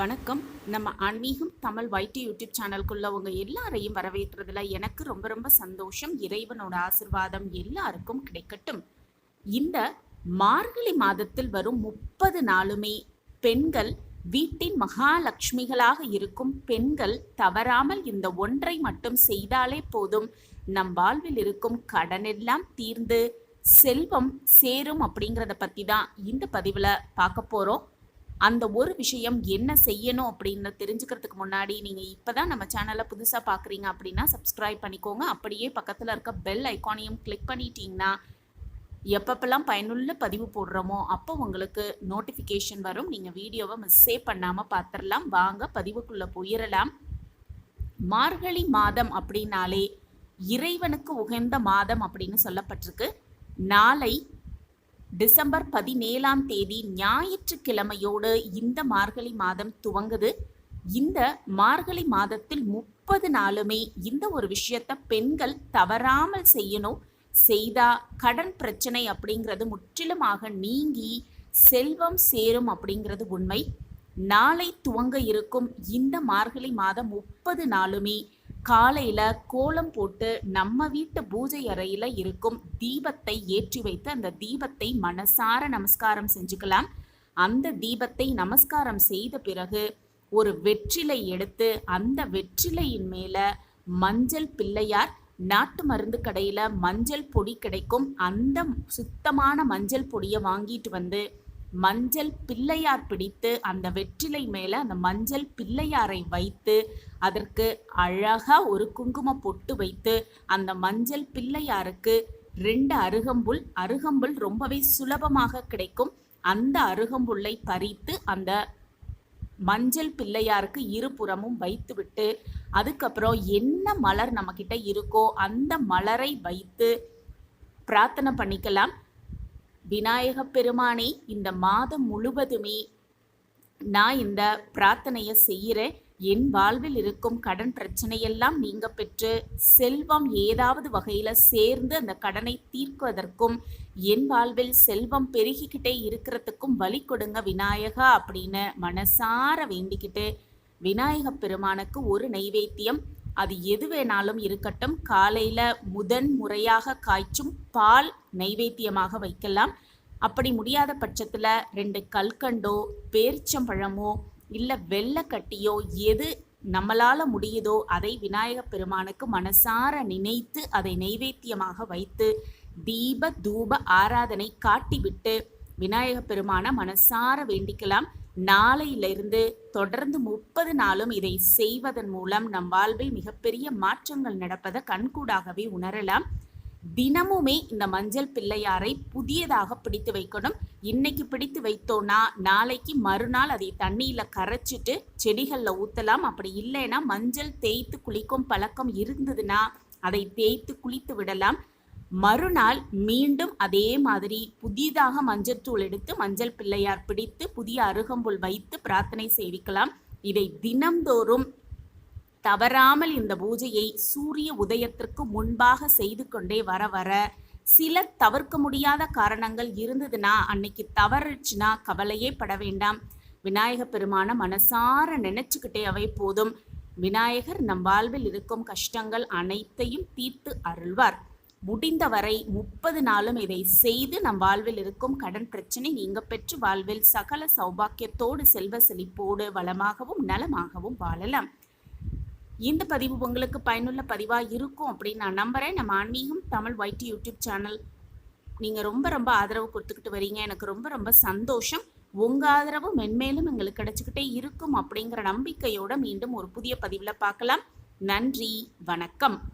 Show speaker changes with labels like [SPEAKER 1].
[SPEAKER 1] வணக்கம். நம்ம ஆன்மீகம் தமிழ் வைட்டி யூடியூப் சேனலுக்குள்ள உங்க எல்லாரையும் வரவேற்கிறதுல எனக்கு ரொம்ப ரொம்ப சந்தோஷம். இறைவனோட ஆசிர்வாதம் எல்லாருக்கும் கிடைக்கட்டும். இந்த மார்கழி மாதத்தில் வரும் முப்பது நாளுமே பெண்கள் வீட்டின் மகாலட்சுமிகளாக இருக்கும் பெண்கள் தவறாமல் இந்த ஒன்றை மட்டும் செய்தாலே போதும். நம் வாழ்வில் இருக்கும் கடனெல்லாம் தீர்ந்து செல்வம் சேரும் அப்படிங்கிறத பற்றி தான் இந்த பதிவில் பார்க்க போகிறோம் அந்த ஒரு விஷயம் என்ன செய்யணும் அப்படின்னு தெரிஞ்சுக்கிறதுக்கு முன்னாடி நீங்கள் இப்போ தான் நம்ம சேனலை புதுசாக பார்க்குறீங்க அப்படின்னா சப்ஸ்கிரைப் பண்ணிக்கோங்க. அப்படியே பக்கத்தில் இருக்க பெல் ஐக்கானையும் கிளிக் பண்ணிட்டீங்கன்னா எப்பப்பெல்லாம் பயனுள்ள பதிவு போடுறோமோ அப்போ உங்களுக்கு நோட்டிஃபிகேஷன் வரும். நீங்கள் வீடியோவை மிஸ்ஸே பண்ணாமல் பார்த்துடலாம் வாங்க பதிவுக்குள்ளே போயிடலாம் மார்கழி மாதம் அப்படின்னாலே இறைவனுக்கு உகந்த மாதம் அப்படின்னு சொல்லப்பட்டிருக்கு. நாளை டிசம்பர் பதினேழாம் தேதி ஞாயிற்றுக்கிழமையோடு இந்த மார்கழி மாதம் துவங்குது. இந்த மார்கழி மாதத்தில் முப்பது நாளுமே இந்த ஒரு விஷயத்த பெண்கள் தவறாமல் செய்யணும். செய்தா கடன் பிரச்சனை அப்படிங்கிறது முற்றிலுமாக நீங்கி செல்வம் சேரும் அப்படிங்கிறது உண்மை. நாளை துவங்க இருக்கும் இந்த மார்கழி மாதம் முப்பது நாளுமே காலையில கோலம் போட்டு நம்ம வீட்டு பூஜை அறையில இருக்கும் தீபத்தை ஏற்றி வைத்து அந்த தீபத்தை மனசார நமஸ்காரம் செஞ்சுக்கலாம். அந்த தீபத்தை நமஸ்காரம் செய்த பிறகு ஒரு வெற்றிலை எடுத்து அந்த வெற்றிலையின் மேல மஞ்சள் பிள்ளையார் நாட்டு மருந்து கடையில மஞ்சள் பொடி கிடைக்கும். அந்த சுத்தமான மஞ்சள் பொடியை வாங்கிட்டு வந்து மஞ்சள் பிள்ளையார் பிடித்து அந்த வெற்றிலை மேல அந்த மஞ்சள் பிள்ளையாரை வைத்து அதற்கு அழகா ஒரு குங்கும பொட்டு வைத்து அந்த மஞ்சள் பிள்ளையாருக்கு ரெண்டு அருகம்புல் அருகம்புல் ரொம்பவே சுலபமாக கிடைக்கும். அந்த அருகம்புல்லை பறித்து அந்த மஞ்சள் பிள்ளையாருக்கு இருபுறமும் வைத்துவிட்டு அதுக்கப்புறம் என்ன மலர் நம்மக்கிட்ட இருக்கோ அந்த மலரை வைத்து பிரார்த்தனை பண்ணிக்கலாம். விநாயக பெருமானே இந்த மாதம் முழுவதுமே நான் இந்த பிரார்த்தனையை செய்கிறேன். என் வாழ்வில் இருக்கும் கடன் பிரச்சனையெல்லாம் நீங்க பெற்று செல்வம் ஏதாவது வகையில் சேர்ந்து அந்த கடனை தீர்க்குவதற்கும் என் வாழ்வில் செல்வம் பெருகிக்கிட்டே இருக்கிறதுக்கும் வழி கொடுங்க விநாயகா அப்படின்னு மனசார வேண்டிக்கிட்டு விநாயக பெருமானுக்கு ஒரு நைவேத்தியம் அது எது வேணாலும் இருக்கட்டும். காலையில் முதன் முறையாக காய்ச்சும் பால் நைவேத்தியமாக வைக்கலாம். அப்படி முடியாத பட்சத்தில் ரெண்டு கல்கண்டோ பேரிச்சம்பழமோ இல்லை வெள்ளக்கட்டியோ எது நம்மளால் முடியுதோ அதை விநாயகப் பெருமானுக்கு மனசார நினைத்து அதை நைவேத்தியமாக வைத்து தீப தூப ஆராதனை காட்டிவிட்டு விநாயக பெருமான மனசார வேண்டிக்கலாம். நாளையிலிருந்து தொடர்ந்து முப்பது நாளும் இதை செய்வதன் மூலம் நம் வாழ்வில் மிகப்பெரிய மாற்றங்கள் நடப்பதை கண்கூடாகவே உணரலாம். தினமுமே இந்த மஞ்சள் பிள்ளையாரை புதியதாக பிடித்து வைக்கணும். இன்னைக்கு பிடித்து வைத்தோன்னா நாளைக்கு மறுநாள் அதை தண்ணியில் கரைச்சிட்டு செடிகளில் ஊற்றலாம் அப்படி இல்லைன்னா மஞ்சள் தேய்த்து குளிக்கும் பழக்கம் இருந்ததுன்னா அதை தேய்த்து குளித்து விடலாம். மறுநாள் மீண்டும் அதே மாதிரி புதிதாக மஞ்சள் தூள் எடுத்து மஞ்சள் பிள்ளையார் பிடித்து புதிய அருகம்புல் வைத்து பிரார்த்தனை செய்விக்கலாம். இதை தினம்தோறும் தவறாமல் இந்த பூஜையை சூரிய உதயத்திற்கு முன்பாக செய்து கொண்டே வர வர சில தவிர்க்க முடியாத காரணங்கள் இருந்ததுன்னா அன்னைக்கு தவறுச்சுன்னா கவலையே பட வேண்டாம். விநாயக பெருமான மனசார நினைச்சுக்கிட்டே அவை போதும். விநாயகர் நம் வாழ்வில் இருக்கும் கஷ்டங்கள் அனைத்தையும் தீர்த்து அருள்வார். முடிந்தவரை முப்பது நாளும் இதை செய்து நம் வாழ்வில் இருக்கும் கடன் பிரச்சனை நீங்க பெற்று வாழ்வில் சகல சௌபாக்கியத்தோடு செல்வ செழிப்போடு வளமாகவும் நலமாகவும் வாழலாம். இந்த பதிவு உங்களுக்கு பயனுள்ள பதிவாக இருக்கும் அப்படின்னு நான் நம்புகிறேன் நம்ம ஆன்மீகம் தமிழ் ஒயிட் யூடியூப் சேனல். நீங்கள் ரொம்ப ரொம்ப ஆதரவு கொடுத்துக்கிட்டு வரீங்க. எனக்கு ரொம்ப ரொம்ப சந்தோஷம். உங்கள் ஆதரவு மென்மேலும் எங்களுக்கு கிடைச்சிக்கிட்டே இருக்கும் அப்படிங்கிற நம்பிக்கையோடு மீண்டும் ஒரு புதிய பதிவில் பார்க்கலாம். நன்றி வணக்கம்.